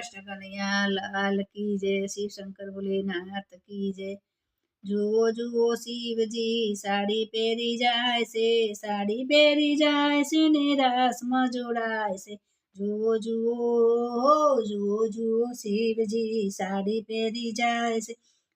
કૃષ્ણ લાલ કી જય, શિવ શંકર ભોલેનાથ કી જય. જુઓ જુઓ, શિવજી, સાડી પહેરી જાય છે, સાડી પહેરી જાય છે ને રાસમાં જોડાય છે. જુઓ જુઓ જુઓ જુઓ, શિવજી, સાડી પહેરી જાય છે.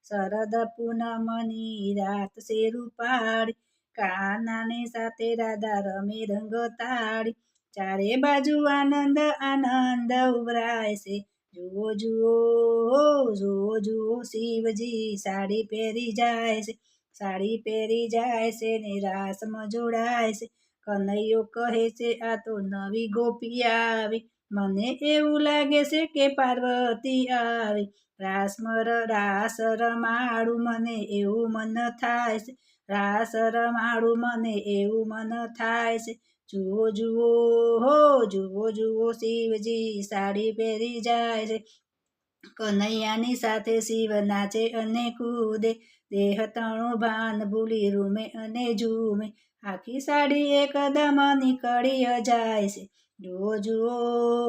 શરદ પૂનમની રાત છે રૂપાળી, કાનાની સાથે રાધા રમે રંગ તાળી ચારે બાજુ આનંદ આનંદ ઉભરાય છે. જુઓ જુઓ જુઓ જુઓ, શિવજી, સાડી પહેરી જાય છે, સાડી પહેરી જાય છે ને રાસમાં જોડાય છે. કનૈયો કહે છે, આ તો નવી ગોપી આવી. મને એવું લાગે છે કે પાર્વતી આવી. રાસમર રાસ રમાડું મને એવું મન થાય છે. રાસ રમાડું મને એવું મન થાય છે. જુઓ જુઓ, હો, જુઓ જુઓ, શિવજી સાડી પહેરી જાય છે. કનૈયાની સાથે શિવ નાચે અને કૂદે. દેહ તણું ભાન ભૂલી રૂમે અને ઝૂમે. આખી સાડી એકદમ નીકળી જાય છે. જુઓ જુઓ,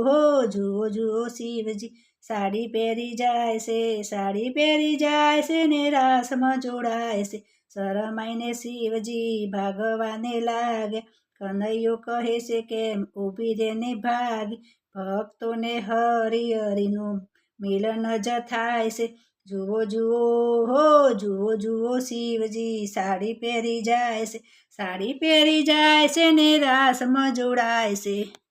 હો, જુઓ જુઓ, શિવજી. સાડી પહેરી જાય છે, સાડી પહેરી જાય છે ને રાસમાં જોડાય છે. શરમાઈને શિવજી ભાગવાને લાગે, કનૈયો કહે છે કેમ ઊભી રેને ભાગી? ભક્તોને હરી હરીનું મિલન જ થાય છે. જુઓ જુઓ, હો, જુઓ જુઓ, શિવજી. સાડી પહેરી જાય છે, સાડી પહેરી જાય છે ને રાસમાં જોડાય છે.